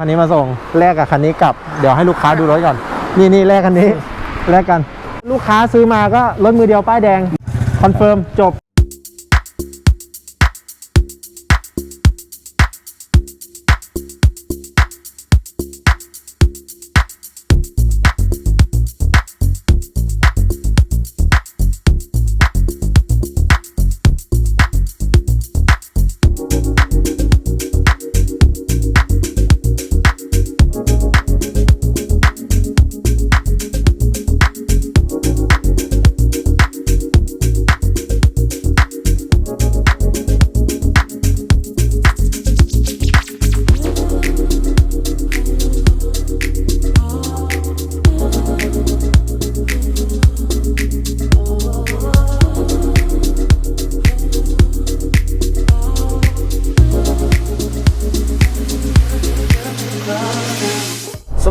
คันนี้มาส่งแลกกับคันนี้กลับเดี๋ยวให้ลูกค้าดูรถก่อน นี่นี่แลกคันนี้แลกกัน ลูกค้าซื้อมาก็รถมือเดียวป้ายแดงคอนเฟิร์มจบ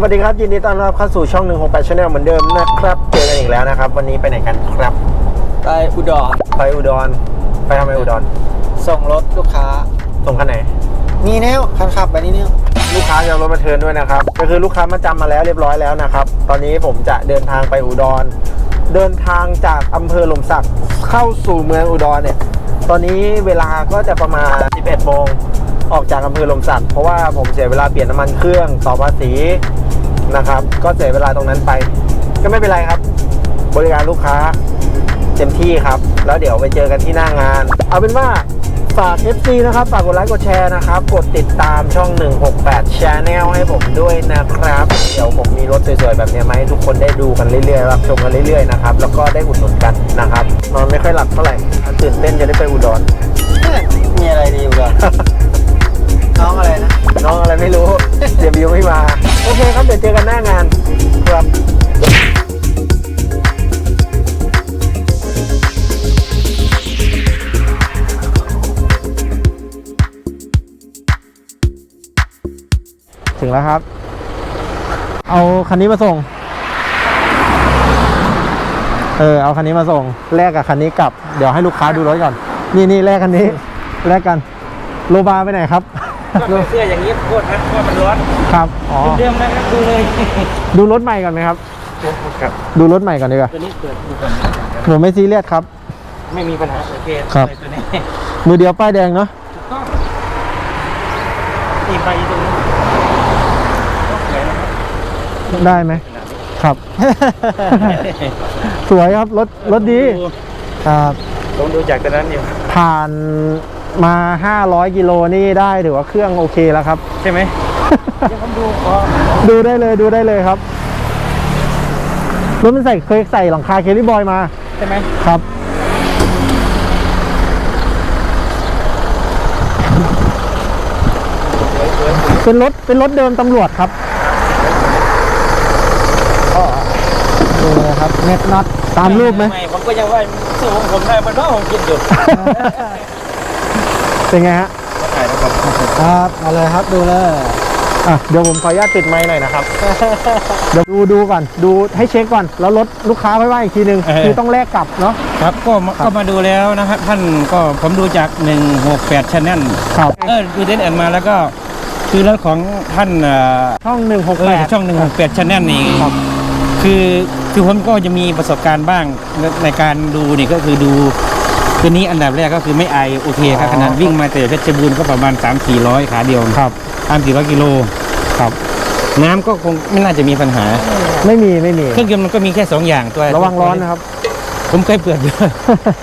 วัสดีครับยินดีต้อนรับเข้าสู่ช่อง 168 Channel เหมือนเดิมนะครับ เจอกันอีกแล้วนะครับ วันนี้ไปไหนกันครับ ไปอุดรไปอุดร ไปทำไมอุดรส่งรถลูกค้าส่งคันไหน นี่แนวคันขับไปนี่แนวลูกค้าจะเอารถมาเทิร์นด้วยนะครับ ก็คือลูกค้ามาจำมาแล้วเรียบร้อยแล้วนะครับ ตอนนี้ผมจะเดินทางไปอุดร เดินทางจากอำเภอหลมสักเข้าสู่เมืองอุดรเนี่ย ตอนนี้เวลาก็จะประมาณ 11โมงออกจากอำเภอหลมสักเพราะว่าผมเสียเวลาเปลี่ยนน้ำมันเครื่องต่อภาษี นะครับ ก็เสียเวลาตรงนั้นไป ก็ไม่เป็นไรครับ บริการลูกค้าเต็มที่ครับ แล้วเดี๋ยวไปเจอกันที่หน้างาน เอาเป็นว่าฝาก FC นะครับ ฝากกดไลค์กดแชร์นะครับ กดติดตามช่อง 168 Channel ให้ผมด้วยนะครับ เดี๋ยวผมมีรถสวยๆ แบบนี้มาให้ทุกคนได้ดูกันเรื่อยๆ รับชมกันเรื่อยๆ นะครับ แล้วก็ได้อุดหนุนกันนะครับ นอนไม่ค่อยหลับเท่าไหร่ ตื่นเต้นจะได้ไปอุดร ถึงแล้วครับ เอาคันนี้มาส่ง เออ เอาคันนี้มาส่ง แลกกับคันนี้กลับ เดี๋ยวให้ลูกค้าดูรถก่อน นี่นี่แลกคันนี้ แลกกัน โลบาไปไหนครับเสื้ออย่างนี้โคตรนะโคตรมันร้อนครับ อ๋อ เดิมนะครับดูเลยดูรถใหม่ก่อนไหมครับ ครับ ดูรถใหม่ก่อนดีกว่าตัวนี้เปิดดูก่อนผมไม่ซีเรียสครับ ไม่มีปัญหาโอเคครับตัวนี้มือเดียวป้ายแดงเนาะ ถูกต้องนี่ไปตรงนี้สวยนะครับ ได้ไหมครับ สวยครับ รถรถดีครับผมดูจากตอนนั้นอยู่ผ่านมา 500 กิโลนี่ได้ถือว่าเครื่องโอเคแล้วครับ ใช่ไหมเดี๋ยวผมดูขอดูได้เลยดูได้เลยครับรถมันใส่เคยใส่หลังคาเคลลี่บอยมา ใช่ไหมครับ เป็นรถเป็นรถเดิมตำรวจครับนี่นะ ครับเน็ตน็อตตามรูปไหม ผมก็ยังว่าสู้ของผมได้มันว่าผมคิดอยู่ เป็นไงฮะ ถ่ายแล้วครับครับเอาเลยครับดูเลยอะเดี๋ยวผมขออนุญาตติดไม้หน่อยนะครับ เดี๋ยวดูดูก่อน ดูให้เช็คก่อน แล้วรถลูกค้าไม่ว่าอีกทีหนึ่งคือต้องแลกกลับเนาะ ครับก็มาก็มาดูแล้วนะครับท่านก็ผมดูจาก 168 Channel ครับ เออดูเต้นแอนมาแล้วก็คือรถของท่านเอ่อช่องหนึ่งหกเอแปอดช่อง 168 Channel นี่ครับ คือคือผมก็จะมีประสบการณ์บ้างในในการดูนี่ก็คือดูตัวนี้อันดับแรกก็คือไม่ไอโอเคครับขนาดวิ่งมาแต่เพชรบูรณ์ก็ประมาณ 3 4 0 0 ขาเดียวครับตาม400กิโลครับ น้ำก็คงไม่น่าจะมีปัญหา ไม่มีไม่มีเครื่องยนต์มันก็มีแค่ 2 อย่างตัวระวังร้อนนะครับ ผมเคยเปิดอยู่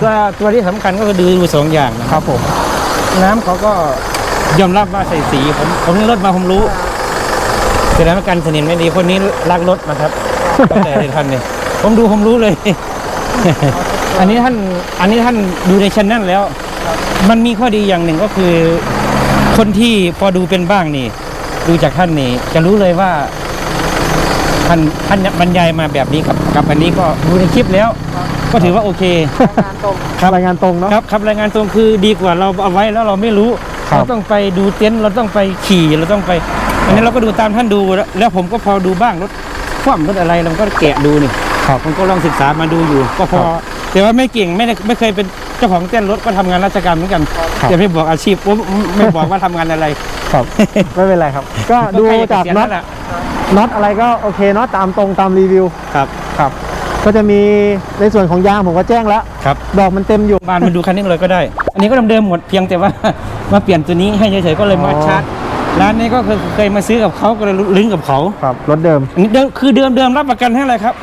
ตัวตัวที่สำคัญก็คือดูดูสองอย่างนะคครับรับผม น้ำเขาก็ยอมรับว่าใส่สีผมผมนี่รถมาผมรู้แสดงว่าการสนิมไม่ดีคนนี้รักรถนะครับตั้ง แต่ในท่านเนี่ยผมดูผมรู้เลย อันนี้ท่านอันนี้ท่านดูในชันนั่นแล้ว มันมีข้อดีอย่างหนึ่งก็คือ คนที่พอดูเป็นบ้างนี่ ดูจากท่านนี่ จะรู้เลยว่า ท่านท่านบรรยายมาแบบนี้กับกับอันนี้ก็ดูในคลิปแล้ว ก็ถือว่าโอเครายงานตรงเนาะ ครับครับรายงานตรงคือดีกว่าเราเอาไว้แล้วเราไม่รู้ครับ เราต้องไปดูเต็นท์เราต้องไปขี่เราต้องไป อันนี้เราก็ดูตามท่านดูแล้วแล้วผมก็พอดูบ้างรถ คว่ำรถอะไรเราก็แกะดูนี่ครับผมก็ลองศึกษามาดูอยู่ ก็พอครับแต่ว่าไม่เก่งไม่ได้ไม่เคยเป็นเจ้าของเต้นรถก็ทำงานราชการเหมือนกันครับจะไม่บอกอาชีพผมไม่บอกว่าทำงานอะไรครับไม่เป็นไรครับ ก็ดูจากน็อตแหละน็อตอะไรก็โอเคเนาะตามตรงตามรีวิวครับครับก็จะมีในส่วนของยางผมก็แจ้งแล้วครับดอกมันเต็มอยู่บ้านมาดูคันนี้เลยก็ได้ อันนี้ก็เดิมๆหมดเพียงแต่ว่ามาเปลี่ยนตัวนี้ให้เฉยๆก็เลยมาอ๋อชาร์จ ร้านนี้ก็เคยเคยมาซื้อกับเขาก็เลยลิงก์กับเขาครับรถเดิมอันนี้เดิมคือเดิมเดิมรับประกันให้อะไรครับ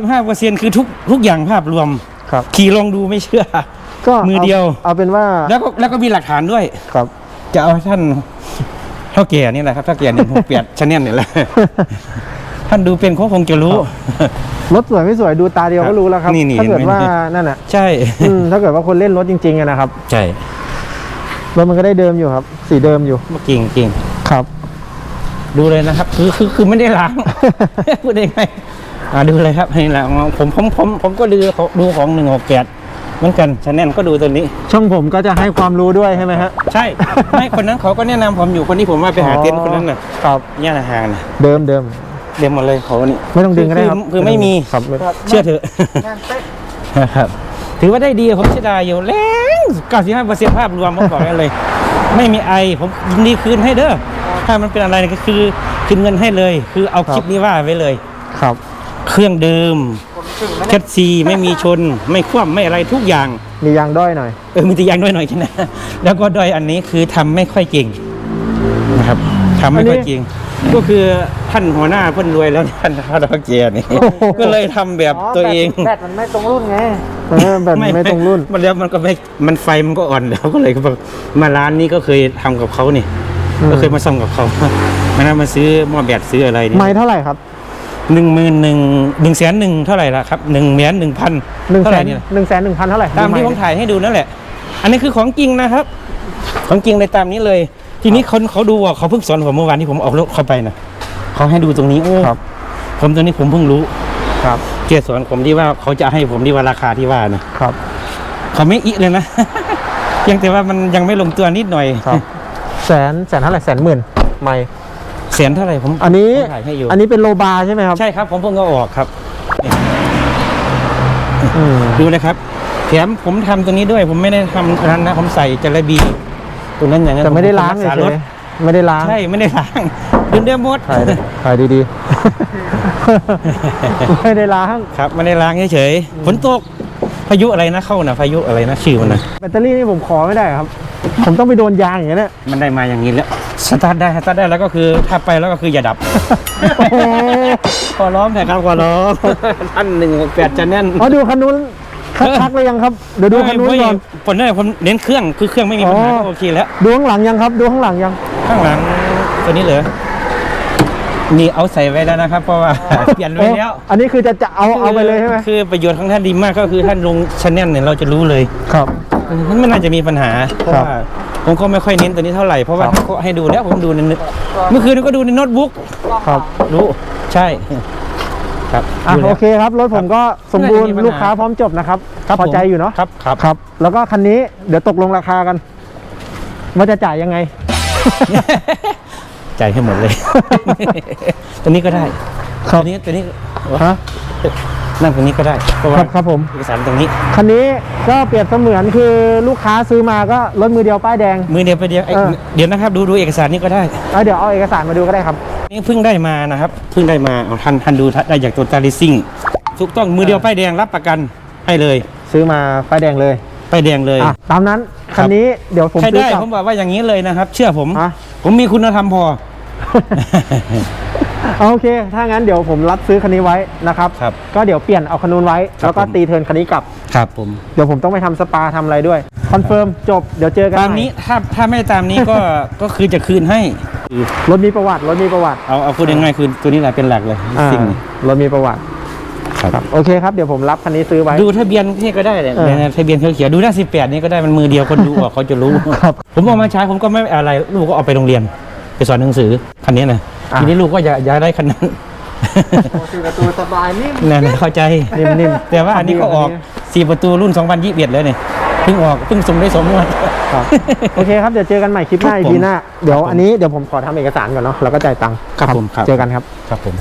95%คือทุกทุกอย่างภาพรวม ครับ ขี่ลองดูไม่เชื่อ ก็มือเดียว เอาเป็นว่าแล้วก็แล้วก็มีหลักฐานด้วย ครับจะเอาให้ท่านเท่าแก่นี่แหละครับเท่าแก่หนึ่งหกแปดชแนลเนี่ยแหละท่านดูเป็นเขาคงจะรู้ รถสวยไม่สวยดูตาเดียวก็รู้แล้วครับนี่นี่ถ้าเกิดเห็นไหมว่านั่นอะใช่อืมถ้าเกิดว่าคนเล่นรถจริงๆอะนะครับ ใช่ รถมันก็ได้เดิมอยู่ครับ สีเดิมอยู่เก่งเก่งครับ ดูเลยนะครับ คือคือคือไม่ได้ล้างพูดได้ไงอ่าดูเลยครับนี่แหละผมผมผมผมก็ดูของดูของหนึ่งหกแปดเหมือนกันชแนลก็ดูตัวนี้ ช่องผมก็จะให้ความรู้ด้วยใช่ไหมฮะ ใช่ไม่คนนั้นเขาก็แนะนำผมอยู่คนที่ผมว่าไปหาเต็นท์คนนั้นน่ะครับย่านอาหารน่ะเดิมเดิมเรียมหมดเลยเขานี่ไม่ต้องดึงก็ได้ครับคือคือไม่มีครับไม่เชื่อเถอะครับ ถือว่าได้ดีผมเสียดายอยู่แรง95เปอร์เซ็นต์ภาพรวมผมบอกได้เลย ไม่มีไอผมยินดีคืนให้เด้อถ้ามันเป็นอะไรก็คือคืนเงินให้เลย คือเอาคลิปนี้ว่าไว้เลย ครับ เครื่องเดิมแคทซีไม่มีชน ไม่คว่ำไม่อะไรทุกอย่างมียางด้อยหน่อยเออมีแต่ยางด้วยหน่อยแค่นั้นแล้วก็ดอยอันนี้คือทำไม่ค่อยเก่งนะครับทำไม่ค่อยเก่งก็คือท่านหัวหน้าเพิ่นรวยแล้วท่านท่านดอกเกียร์นี่โอ้โหก็เลยทำแบบตัวเองแบตมันไม่ตรงรุ่นไง เออแบตมันไม่ตรงรุ่น มันแล้วมันก็ไม่มันไฟมันก็อ่อนแล้วก็เลยก็บอกมาร้านนี้ก็เคยทำกับเขานี่อืมก็เคยมาซ่อมกับเขามันนั้นมาซื้อหม้อแบตซื้ออะไรนี่ไม้เท่าไหร่ครับหนึ่งหมื่นหนึ่งหนึ่งแสนหนึ่งเท่าไหร่ละครับหนึ่งแสนหนึ่งพันหนึ่งเท่าแสไหร่นนี่ล่ะหนึ่งแสนหนึ่งพันเท่าไหร่ตามที่ผมถ่ายให้ดูนั่นแหละ อันนี้คือของจริงนะครับ ของจริงเลยตามนี้เลย ทีนี้คนเขาดูว่าเขาเพิ่งสอนผมเมื่อวานที่ผมเอารถเข้าไปนะเขาให้ดูตรงนี้โอ้ครับ ผมตรงนี้ผมเพิ่งรู้ ครับ เกียรติสอนผมที่ว่าเขาจะให้ผมที่ว่าราคาที่ว่านะครับ เขาไม่อิเลยนะเพียงแต่ว่ามันยังไม่ลงตัวนิดหน่อยครับแสนแสนเท่าไหร่แสนหมื่นไม่แสนเท่าไหร่ผมอันนี้ผมถ่ายให้อยู่อันนี้เป็นโลบาร์ใช่ไหมครับ ใช่ครับผมเพิ่งเอาออกครับอืมดูเลยครับแถมผมทำตรงนี้ด้วย ผมไม่ได้ทำนั้นนะ ผมใส่จระบีตรงนั้นอย่างนั้นแต่ไม่ได้ล้างผมเลรัยกษารถ ไม่ได้ล้างใช่ไม่ได้ล้างดึงเดิมหมดถ่ายดิถ่ายดีๆ ไม่ได้ล้างครับไม่ได้ล้างเฉยๆฝนตกพายุอะไรนะเข้านะพายุอะไรนะชื่อมันนะแบตเตอรี่นี่ผมขอไม่ได้ครับ ผมต้องไปโดนยางอย่างนี้ยเนี่ยมันได้มาอย่างนี้แล้วสตาร์ทได้สตาร์ทได้แล้วก็คือถ้าไปแล้วก็คืออย่าดับโอ้โหขอร้องหน่อยครับขอร้องท่านหนึ่งแปดจะแน่นอ๋อดูคันนู้น ชักๆเลยยังครับเดี๋ยวดูคันนู้นก่อนผมได้ผมเน้นเครื่องคือเครื่องไม่มีปัญหาอ๋อก็โอเคแล้วดูข้างหลังยังครับ ดูข้างหลังยังข้างหลังตัวนี้เหรอนี่เอาใส่ไว้แล้วนะครับเพราะว่าเปลี่ยนไว้แล้ว อันนี้คือจะจะเอาเอาไปเลยใช่ไหมคือประโยชน์ของท่านดีมากก็คือท่านลงชแนลเนี่ยเราจะรู้เลยครับมันไม่น่าจะมีปัญหาเพราะครับว่าผมก็ไม่ค่อยเน้นตัวนี้เท่าไหร่เพราะว่าครับเขาให้ดูแล้วผมดูในเมื่อคืนก็ดูในโน้ตบุ๊กครับรู้ใช่ ครับอะดูแล้ว โอเคครับ รถผมก็สมบูรณ์ไม่น่าจะมีปัญหา ลูกค้าพร้อมจบนะครับครับพอใจอยู่เนาะครับครับครับ แล้วก็คันนี้เดี๋ยวตกลงราคากันว่าจะจ่ายยังไง จ่ายให้หมดเลย ตัวนี้ก็ได้ครับ ตัวนี้ตัวนี้ฮะนั่งตรงนี้ก็ได้เพราะคว่ารับครับผม เอกสารตรงนี้ คันนี้ก็เปรียบเสมือนคือลูกค้าซื้อมาก็รถมือเดียวป้ายแดง มือเดียวไปเดียวไอ้เออ เดี๋ยวนะครับ ดูดูเอกสารนี้ก็ได้แล้วเดี๋ยวเอาเอกสารมาดูก็ได้ครับ นี่เพิ่งได้มานะครับ เพิ่งได้มาเอาท่านท่านดูได้จากตัวตาลิซิ่งถูกต้องมือเดียวป้ายแดงรับประกันให้เลย ซื้อมาป้ายแดงเลยป้ายแดงเลยอะตามนั้นคันนี้เดี๋ยวผมใครซื้อได้กลับ ผมบอกว่าอย่างนี้เลยนะครับ เชื่อผมฮะผมมีคุณธรรมพอ เอาโอเค ถ้างั้นเดี๋ยวผมรับซื้อคันนี้ไว้นะครับ ครับก็เดี๋ยวเปลี่ยนเอาคันนู้นไว้ ครับแล้วก็ผม ตีเทิร์นคันนี้กลับ ครับผม เดี๋ยวผมต้องไปทำสปาทำอะไรด้วย คอนเฟิร์มจบ เดี๋ยวเจอกันตามนี้ถ้าถ้าไม่ตามนี้ก็ ก็คือจะคืนให้ รถมีประวัติ รถมีประวัติเอาเอาพูดง่ายๆคือตัวนี้แหละเป็นหลักเลยอ่าสิ่งนี้รถมีประวัติ ครับโอเคครับ เดี๋ยวผมรับคันนี้ซื้อไว้ ดูทะเบียนนี่ก็ได้เลยเออในทะเบียนเขียวๆดูหน้าสิบแปดนี่ก็ได้มันมือเดียวคนดูออกเขาจะรู้ ครับ ผมเอามาใช้ผมก็ไม่อะไรลูกก็เอาไปโรงเรียน ไปสอนหนังสือคันนี้นะอะ ทีนี้ลูกก็อยากอยากได้คันนั้นสี่ประตูสบายนิ่มนั่นนะเข้าใจ นิ่มแต่ว่าอันนี้ก็ออกสี่ประตูรุ่น 2021เลยเนี่ยเพิ่งออกเพิ่งส่งได้สองงวดครับ โอเคครับ เดี๋ยวเจอกันใหม่คลิปหน้าครับอีผมพีหน้า เดี๋ยวอันนี้เดี๋ยวผมขอทำเอกสารก่อนเนาะแล้วก็จ่ายตังค์ครับผมครับเจอกันครับ ครับผม